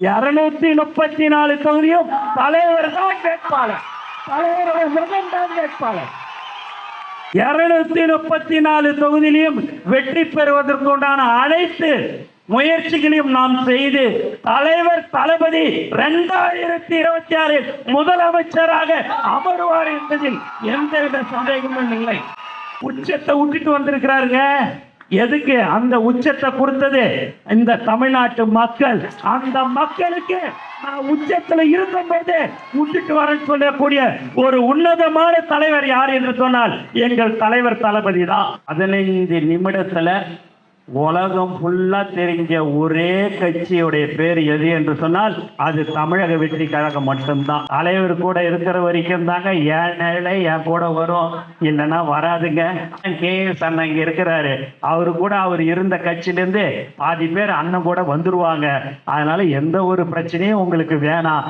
இருநூத்தி முப்பத்தி நாலு தொகுதியும் தலைவர் தான் வேட்பாளர். தலைவருடைய மகன் தான் வேட்பாளர். இருநூத்தி முப்பத்தி நாலு தொகுதியிலையும் வெற்றி பெறுவதற்குண்டான அனைத்து முயற்சிகளையும் நாம் செய்து தலைவர் தளபதி இரண்டாயிரத்தி இருபத்தி ஆறில் முதலமைச்சராக அமருவார் என்பதில் எந்தவித சந்தேகமும் இல்லை. உச்சத்தை விட்டுட்டு வந்திருக்கிறாருங்க. எதுக்கு அந்த உச்சத்தை கொடுத்தது? இந்த தமிழ்நாட்டு மக்கள். அந்த மக்களுக்கு நான் உச்சத்துல இருக்கும்போது விட்டுட்டு வரேன்னு சொல்லக்கூடிய ஒரு உன்னதமான தலைவர் யார் என்று சொன்னால் எங்கள் தலைவர் தளபதி தான். பதினைந்து நிமிடத்துல உலகம் ஃபுல்லா தெரிஞ்ச ஒரே கட்சியுடைய பேர் எது என்று சொன்னால் அது தமிழக வெற்றி கழகம் மட்டும்தான். தலைவர் கூட இருக்கிற வரைக்கும் தாங்க என் நிலை என் கூட வரும். இல்லைன்னா வராதுங்க. கே எஸ் அண்ணன் இங்க இருக்கிறாரு. அவரு கூட அவர் இருந்த கட்சியிலேருந்து பாதி பேர் அண்ணன் கூட வந்துருவாங்க. அதனால எந்த ஒரு பிரச்சனையும் உங்களுக்கு வேணாம்.